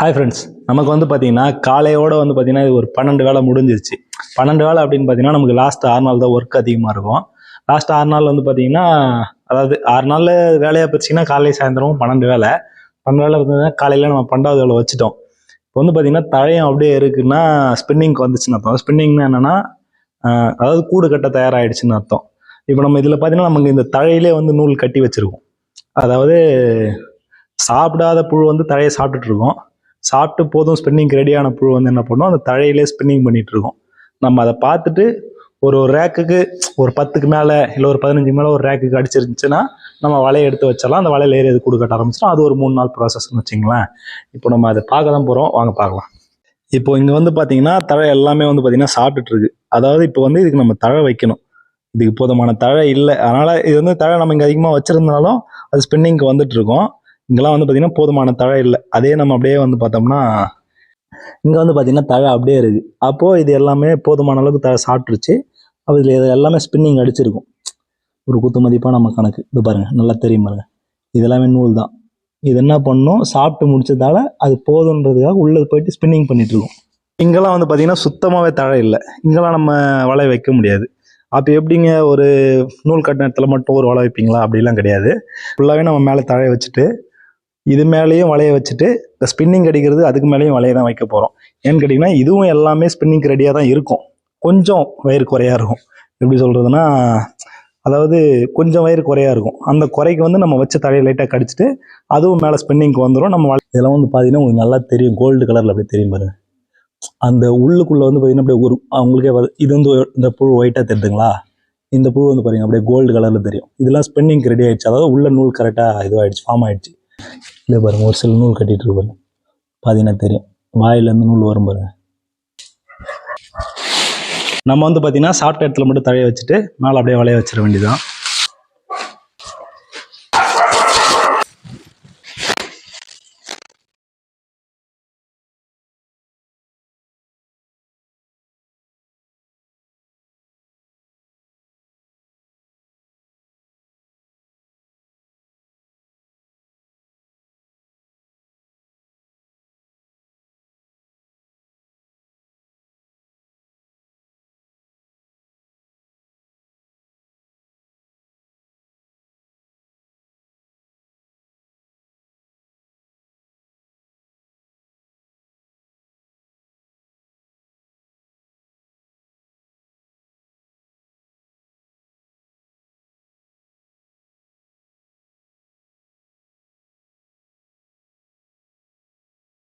Hi friends நமக்கு வந்து பார்த்தீங்கன்னா காலையோட வந்து பார்த்தீங்கன்னா இது ஒரு பன்னெண்டு வேலை முடிஞ்சிருச்சு. பன்னெண்டு வேலை அப்படின்னு பார்த்தீங்கன்னா நமக்கு லாஸ்ட் ஆறு நாள் தான் ஒர்க் அதிகமாக இருக்கும். லாஸ்ட் ஆறு நாள் வந்து பார்த்தீங்கன்னா அதாவது ஆறு நாளில் வேலையாக பிரிச்சிங்கன்னா காலை சாயந்தரமும் பன்னெண்டு வேலை பன்னெண்டு வேலை இருந்ததுன்னா காலையில் நம்ம பன்னெண்டாவது வேலை வச்சுட்டோம். இப்போ வந்து பார்த்தீங்கன்னா தழையம் அப்படியே இருக்குன்னா ஸ்பின்னிங்க்கு வந்துச்சுன்னு அர்த்தம். ஸ்பின்னிங்னா என்னென்னா அதாவது கூடு கட்ட தயாராகிடுச்சுன்னு அர்த்தம். இப்போ நம்ம இதில் பார்த்தீங்கன்னா நமக்கு இந்த தழையிலே வந்து நூல் கட்டி வச்சிருக்கோம். அதாவது சாப்பிடாத புழு வந்து தழையை சாப்பிட்டுட்டு இருக்கோம். சாப்பிட்டு போதும் ஸ்பின்னிங் ரெடியான புழு வந்து என்ன பண்ணும்? அந்த தழையிலே ஸ்பின்னிங் பண்ணிட்டு இருக்கோம். நம்ம அதை பார்த்துட்டு ஒரு ஒரு ரேக்குக்கு ஒரு பத்துக்கு மேலே இல்லை ஒரு பதினஞ்சுக்கு மேலே ஒரு ரேக்குக்கு அடிச்சிருந்துச்சுன்னா நம்ம வலையை எடுத்து வச்சிடலாம். அந்த வலையில் ஏறி அது கொடுக்கட்ட கட்ட ஆரம்பிச்சிடும். அது ஒரு மூணு நாள் ப்ராசஸ்னு வச்சுங்களேன். இப்போ நம்ம அதை பார்க்க தான் போகிறோம் வாங்க பார்க்கலாம். இப்போ இங்கே வந்து பார்த்தீங்கன்னா தழை எல்லாமே வந்து பார்த்தீங்கன்னா சாப்பிட்டுட்டு இருக்கு. அதாவது இப்போ வந்து இதுக்கு நம்ம தழை வைக்கணும். இதுக்கு போதுமான தழை இல்லை. அதனால் இது வந்து தழை நம்ம இங்கே அதிகமாக வச்சுருந்தாலும் அது ஸ்பின்னிங்க்கு வந்துட்டு இருக்கோம். இங்கெல்லாம் வந்து பார்த்தீங்கன்னா போதுமான தழை இல்லை. அதே நம்ம அப்படியே வந்து பார்த்தோம்னா இங்கே வந்து பார்த்தீங்கன்னா தழை அப்படியே இருக்குது அப்போது இது எல்லாமே போதுமான அளவுக்கு தழை சாப்பிட்ருச்சு அப்போ இதில் இது எல்லாமே ஸ்பின்னிங் அடிச்சிருக்கும். ஒரு குத்து மதிப்பாக நம்ம கணக்கு. இது பாருங்கள் நல்லா தெரியும் பாருங்கள் இதெல்லாமே நூல் தான். இது என்ன பண்ணும் சாப்பிட்டு முடிச்சதால அது போதுன்றதுக்காக உள்ளே போயிட்டு ஸ்பின்னிங் பண்ணிகிட்ருக்கோம் இங்கெல்லாம் வந்து பார்த்திங்கன்னா சுத்தமாகவே தழை இல்லை. இங்கெல்லாம் நம்ம வலை வைக்க முடியாது. அப்போ எப்படிங்க ஒரு நூல் கட்டின இடத்துல மட்டும் ஒரு வலை வைப்பீங்களா? அப்படிலாம் கிடையாது. ஃபுல்லாகவே நம்ம மேலே தழைய வச்சுட்டு இது மேலேயும் வலைய வச்சுட்டு இந்த ஸ்பின்னிங் அடிக்கிறது அதுக்கு மேலேயும் வலையை தான் வைக்க போகிறோம் ஏன்னு கேட்டிங்கன்னா இதுவும் எல்லாமே ஸ்பின்னிங் ரெடியாக தான் இருக்கும். கொஞ்சம் வயிறு குறையாக இருக்கும். எப்படி சொல்கிறதுனா அதாவது கொஞ்சம் வயிறு குறையாக இருக்கும். அந்த குறைக்கு வந்து நம்ம வச்ச தலையை லைட்டாக கடிச்சிட்டு அதுவும் மேலே ஸ்பின்னிங்க்கு வந்துடும் நம்ம வலை- இதெல்லாம் வந்து பார்த்தீங்கன்னா உங்களுக்கு நல்லா தெரியும். கோல்டு கலரில் அப்படியே தெரியும் பாருங்க. அந்த உள்ளுக்குள்ளே வந்து பார்த்தீங்கன்னா அப்படியே ஒரு அவங்களுக்கே இது வந்து இந்த புழு ஒயிட்டாக தெரியுதுங்களா? இந்த புழு வந்து பாருங்கள் அப்படியே கோல்டு கலரில் தெரியும். இதெல்லாம் ஸ்பின்னிங் ரெடி ஆகிடுச்சு அதாவது உள்ள நூல் கரெக்டாக இதுவாகிடுச்சு ஃபார்ம் ஆகிடுச்சு இல்லை பாருங்கள் ஒரு சில நூல் கட்டிட்டு இருப்பாரு பார்த்தீங்கன்னா தெரியும். வாயிலேருந்து நூல் வரும் பாருங்க. நம்ம வந்து பார்த்தீங்கன்னா சாப்பிட்ட இடத்துல மட்டும் தழைய வச்சுட்டு மேலே அப்படியே வளைய வச்சிட வேண்டியதான்